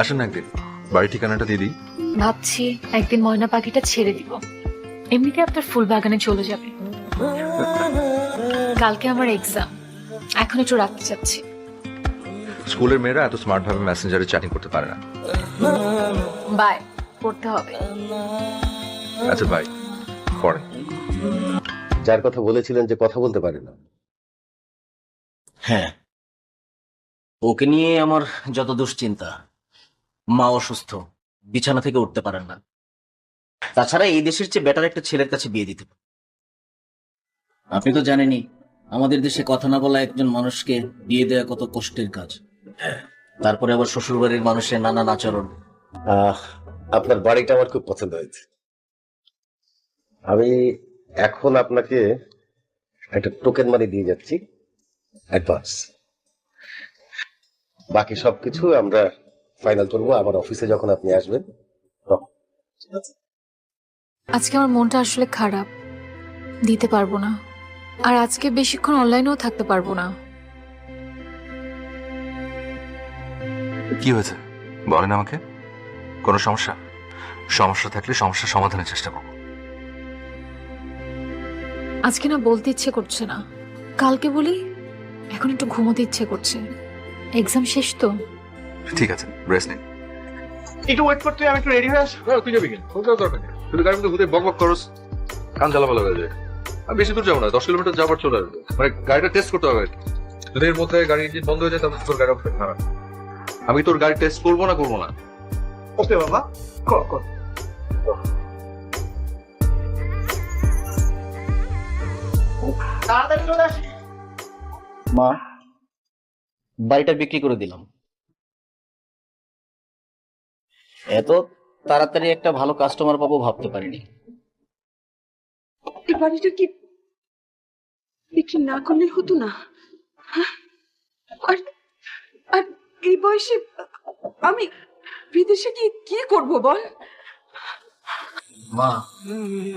আসেন না একদিন। বাড়ির ঠিকানাটা দিয়ে দিই। ভাবছি একদিন ময়না পাখিটা ছেড়ে দিব। এমনিতে আপনার ফুল বাগানে চলে যাবে। কালকে আমার এক্সাম এখন একটু রাখতে চাচ্ছি স্কুলের মেয়েরা এত স্মার্ট ভাবে মেসেঞ্জারে চ্যাটিং করতে পারে না। বাই পড়তে হবে। আচ্ছা বাই পরে। যার কথা বলেছিলেন যে কথা বলতে পারে না। হ্যাঁ। ওকে নিয়ে আমার যত দুশ্চিন্তা। মা অসুস্থ, বিছানা থেকে উঠতে পারেন না। তাছাড়া এই দেশের চেয়ে বেটার একটা ছেলের কাছে বিয়ে দিতে। আপনি তো জানেনই, আমাদের দেশে কথা না বলা একজন মানুষকে বিয়ে দেওয়া কত কষ্টের কাজ। তারপরে আবার শ্বশুরবাড়ির মানুষের নানান আচরণ। আপনার বাড়িটা আমার খুব পছন্দ হয়েছে। আমি এখন আপনাকে একটা টোকেন মানি দিয়ে যাচ্ছি অ্যাডভান্স বাকি সবকিছু আমরা ফাইনাল করব আমার অফিসে যখন আপনি আসবেন তখন। আজকে আমার মনটা আসলে খারাপ। দিতে পারব না। আর আজকে বেশিক্ষণ অনলাইনেও থাকতে পারব না। কি হয়েছে? বলেন আমাকে। কোনো সমস্যা? সমস্যা থাকলে সমস্যার সমাধানের চেষ্টা করব। আজকে না বলতে ইচ্ছে করছে না। কালকে বলি এখন একটু ঘুমোতে ইচ্ছে করছে। এক্সাম শেষ তো। ঠিক আছে রেস্ট নিন। একটু ওয়েট করতে আমি একটু রেডি হয়ে আসি। না, তুই যাবি কেন? তোর যাওয়ার দরকার নেই। তুই গাড়ির মধ্যে ঘুরে বক বক করস কান জ্বালাপালা হয়ে যায়। আর বেশি দূর যাব না দশ কিলোমিটার যাবার চলে আসবে। মানে গাড়িটা টেস্ট করতে হবে যদি এর মধ্যে গাড়ি ইঞ্জিন বন্ধ হয়ে যায় তাহলে তোর গাড়ি অপশন খারাপ। আমি তোর গাড়ি টেস্ট করব না করব না? ওকে বাবা কর কর। মা বাড়িটা বিক্রি করে দিলাম। এত তাড়াতাড়ি একটা ভালো কাস্টমার পাবো ভাবতে পারিনি। এই বাড়িটা কি বিক্রি না করলে হতো না? হ্যাঁ? আর আর এই বয়সে আমি বিদেশে গিয়ে কি করব বল? মা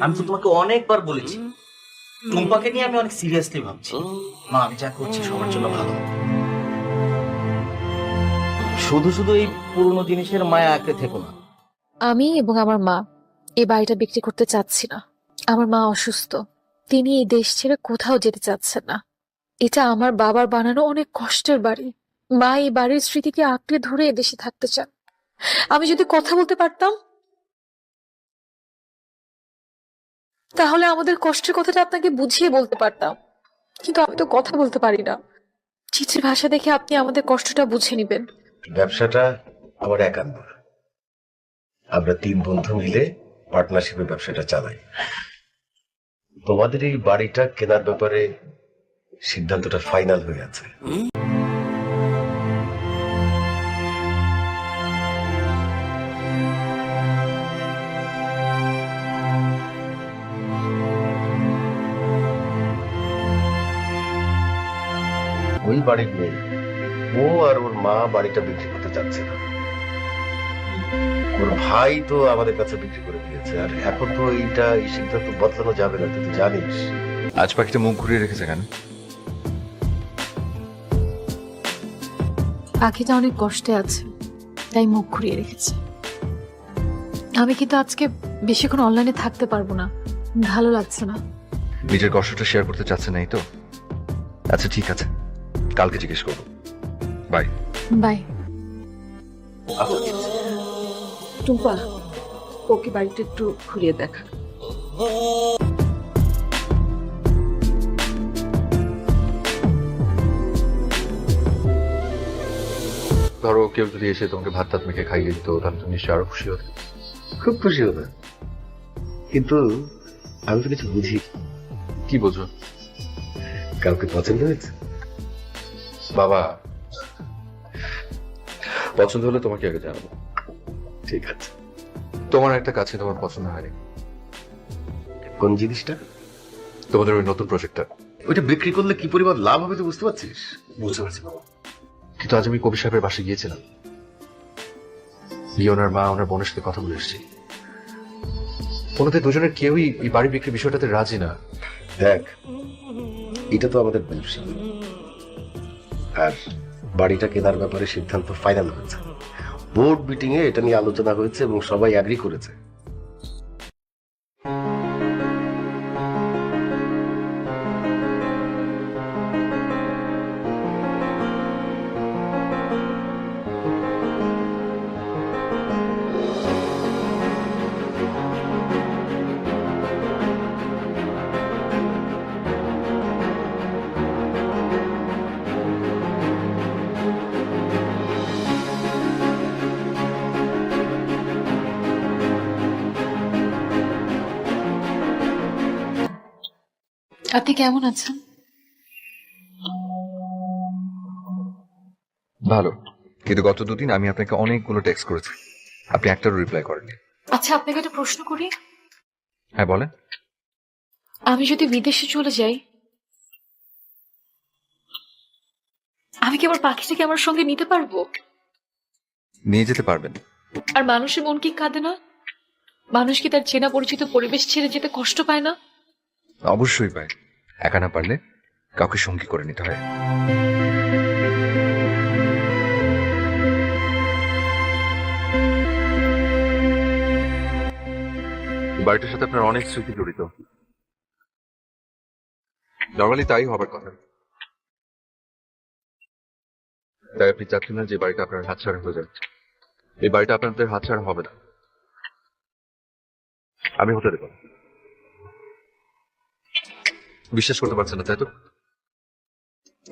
আমি তো তোমাকে অনেকবার বলেছি। টুম্পাকে নিয়ে আমি অনেক সিরিয়াসলি ভাবছি। মা আমি যা করছি সবার জন্য ভালো। শুধু শুধু এই পুরনো জিনিসের মায়া আঁকড়ে থেকো না। আমি এবং আমার মা এই বাড়িটা বিক্রি করতে চাচ্ছি না। আমার মা অসুস্থ। তিনি এই দেশ ছেড়ে কোথাও যেতে চাচ্ছেন না। এটা আমার বাবার বানানো অনেক কষ্টের বাড়ি। মা এই বাড়ির স্মৃতিকে আঁকড়ে ধরে এদেশে থাকতে চান। আমি যদি কথা বলতে পারতাম? তাহলে আমাদের কষ্টের কথাটা আপনাকে বুঝিয়ে বলতে পারতাম। কিন্তু আমি তো কথা বলতে পারি না। চিঠির ভাষা দেখে আপনি আমাদের কষ্টটা বুঝে নেবেন। ব্যবসাটা আমার একান্ত আমরা তিন বন্ধু মিলে পার্টনারশিপে ব্যবসাটা চালাই। তোমাদের এই বাড়িটা কেনার ব্যাপারে সিদ্ধান্তটা ফাইনাল হয়ে আছে। ওই বাড়ির মেয়ে ও আর ওর মা বাড়িটা বিক্রি করতে চাচ্ছে না। ওর ভাই তো আমাদের কাছে বিক্রি করে দিয়েছে আর এখন তো এইটা এই সিদ্ধান্ত বদলানো যাবে না তুই তো জানিস। আজ পাখিটা মুখ ঘুরিয়ে রেখেছে কেন? পাখিটা অনেক কষ্টে আছে তাই মুখ ঘুরিয়ে রেখেছে। আমি কিন্তু আজকে বেশিক্ষণ অনলাইনে থাকতে পারব না ভালো লাগছে না। নিজের কষ্টটা শেয়ার করতে চাচ্ছে নাই তো? আচ্ছা ঠিক আছে কালকে জিজ্ঞেস করব। বাই। বাই। টুম্পা ওকে বাড়িটা একটু ঘুরিয়ে দেখা। ধরো কেউ যদি এসে তোমাকে ভাত টাত মেখে খাইয়ে দিত তাহলে তুমি নিশ্চয়ই আরও খুশি হতে। খুব খুশি হবে কিন্তু আমি তো কিছু বুঝি। কি বোঝো? কাউকে পছন্দ হয়েছে? বাবা পছন্দ হলে তোমাকে আগে জানাব। ঠিক আছে। তোমার একটা কাছে তোমার পছন্দ হয়নি। কোন জিনিসটা? তোমাদের ওই নতুন প্রজেক্টটা ওইটা বিক্রি করলে কি পরিমাণ লাভ হবে তুই বুঝতে পারছিস? বুঝতে পারছি বাবা। কিন্তু আজ আমি কবি সাহেবের বাসায় গিয়েছিলাম। গিয়ে ওনার মা ওনার বোনের সাথে কথা বলে এসেছি। ওনাদের দুজনের কেউই এই বাড়ি বিক্রির বিষয়টাতে রাজি না। দেখ এটা তো আমাদের ব্যবসা। আর বাড়িটা কেনার ব্যাপারে সিদ্ধান্ত ফাইনাল হয়েছে। বোর্ড মিটিংয়ে এটা নিয়ে আলোচনা হয়েছে এবং সবাই অ্যাগ্রি করেছে। আপনি কেমন আছেন? ভালো। কিন্তু গত দুদিন আমি আপনাকে অনেকগুলো টেক্সট করেছি। আপনি একটারও রিপ্লাই করেননি। আচ্ছা আপনাকে একটা প্রশ্ন করি? হ্যাঁ বলেন। আমি যদি বিদেশে চলে যাই আমি কি আমার পাখিটাকে আমার সঙ্গে নিতে পারব? নিয়ে যেতে পারবেন। আর মানুষের মন কি কাঁদে না? মানুষ কি তার চেনা পরিচিত পরিবেশ ছেড়ে যেতে কষ্ট পায় না? অবশ্যই পায় একা না পারলে কাউকে সঙ্গী করে নিতে হয়। বাড়িটার সাথে আপনার অনেক স্মৃতি জড়িত। নর্মালি তাই হবার কথা। তাই আপনি চাচ্ছেন না যে বাড়িটা আপনার হাতছাড়া হয়ে যাবে এই বাড়িটা আপনাদের হাতছাড়া হবে না। আমি হতে দেবো। বিশ্বাস করতে পারছেন না, তাই তো?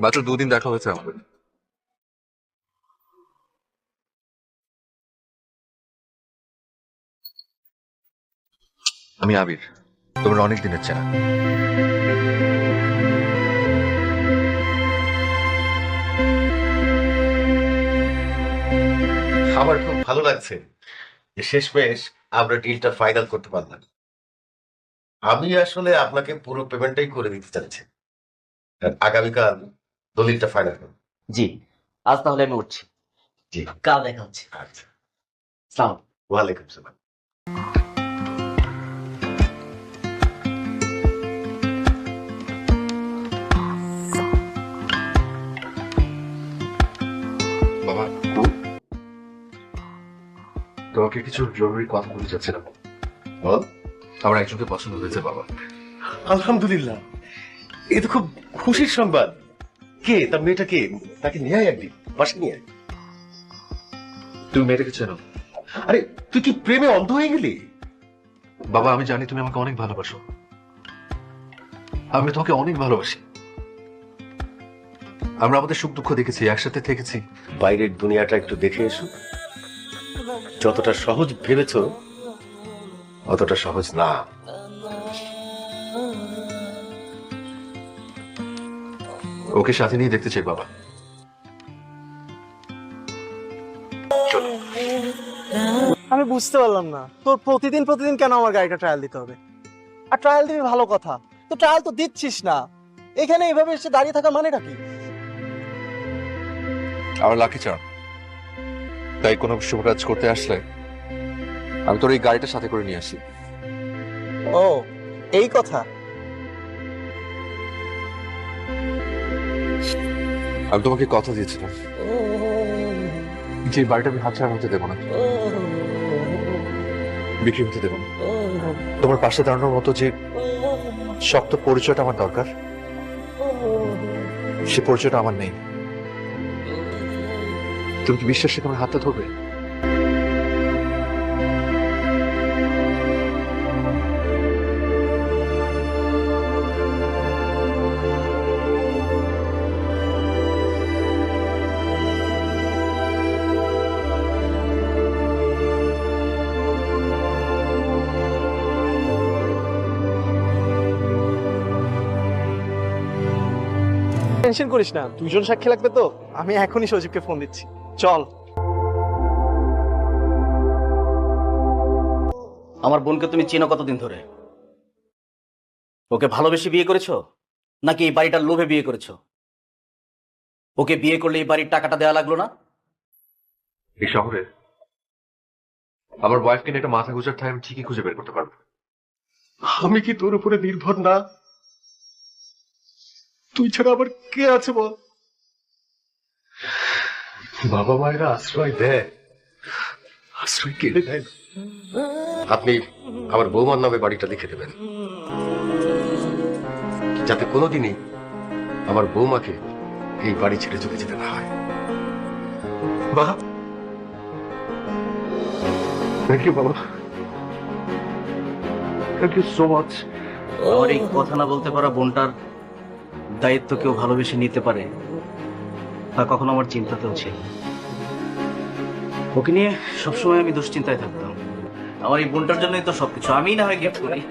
মাত্র দুদিন দেখা হয়েছে আমাদের। আমি আবির, তোমার অনেক দিনের চেনা। আমার খুব ভালো লাগছে যে শেষমেশ আমরা ডিলটা ফাইনাল করতে পারলাম। আমি আসলে আপনাকে পুরো পেমেন্টটাই করে দিতে চাচ্ছি। আর আগামীকাল দলিলটা ফাইনাল করব জি আজ তাহলে আমি উঠছি। জি। কাল দেখা হচ্ছে। আচ্ছা। সালাম। ওয়ালাইকুম সালাম। বাবা তোমাকে কিছু জরুরি কথা বলতে চাচ্ছিলাম। বল। আমার একজনকে পছন্দ হয়েছে বাবা। আলহামদুলিল্লাহ। এ তো খুব খুশির সংবাদ। কে? তার মেয়েটা কে? তাকে নিয়ে আয় একদিন বাসে নিয়ে আয়। তুমি মেয়েটাকে চেনো? আরে তুই কি প্রেমে অন্ধ হয়ে গেলি? বাবা আমি জানি তুমি আমাকে অনেক ভালোবাসো। আমি তোমাকে অনেক ভালোবাসি। আমরা আমাদের সুখ দুঃখ দেখেছি একসাথে থেকেছি। বাইরের দুনিয়াটা একটু দেখে এসো। যতটা সহজ ভেবেছ অতটা সহজ না। ওকে সাথে নিয়ে দেখতে চাই বাবা। আমি বুঝতে পারলাম না। তোর প্রতিদিন প্রতিদিন কেন আমার গাড়িটা ট্রায়াল দিতে হবে? আর ট্রায়াল দিবি ভালো কথা। তো ট্রায়াল তো দিচ্ছিস না। এখানে এভাবে এসে দাঁড়িয়ে থাকা মানেটা কি? আমার লাকি চার্ম তাই কোনো শুভ কাজ করতে আসলে আমি তোর এই গাড়িটা সাথে করে নিয়ে আসি। ও এই কথা? আমি তোমাকে কথা দিয়েছিলাম। যে বাড়িটা আমি হাতছাড়া হতে দেবো না। বিক্রি হতে দেবো না। তোমার পাশে দাঁড়ানোর মতো যে শক্ত পরিচয়টা আমার দরকার সে পরিচয়টা আমার নেই। তুমি কি বিশ্বাস আমার হাতটা ধরবে? টেনশন করিস না দুইজন সাক্ষী লাগবে তো। আমি এখনই সজীবকে ফোন দিচ্ছি। চল। আমার বোনকে তুমি চেনো কতদিন ধরে? ওকে ভালোবেসে বিয়ে করেছ? নাকি এই বাড়িটার লোভে বিয়ে করেছ? ওকে বিয়ে করলে এই বাড়ির টাকাটা দেওয়া লাগল না? এই শহরে আমার ওয়াইফকে নিয়ে একটা মাথা গুজার ঠাই আমি ঠিকই খুঁজে বের করতে পারব। আমি কি তোর উপরে নির্ভর না? তুই ছাড়া আবার কে আছে বল? বাবা মায়েরা আশ্রয় দেয়। আশ্রয় কেড়ে না। আপনি আমার বৌমার নামে বাড়িটা লিখে দেবেন। যাতে কোনোদিনই আমার বৌমাকে এই বাড়ি ছেড়ে চলে যেতে না হয়। মা থ্যাংক ইউ বাবা। থ্যাংক ইউ সো মাচ আমার এই কথা না বলতে পারা বোনটার দায়িত্ব কেউ ভালোবেসে নিতে পারে তা কখনো আমার চিন্তাতেও ছিল ওকে নিয়ে সবসময় আমি দুশ্চিন্তায় থাকতাম। আমার এই বোনটার জন্যই তো সবকিছু। আমি না হয় গিফট করি।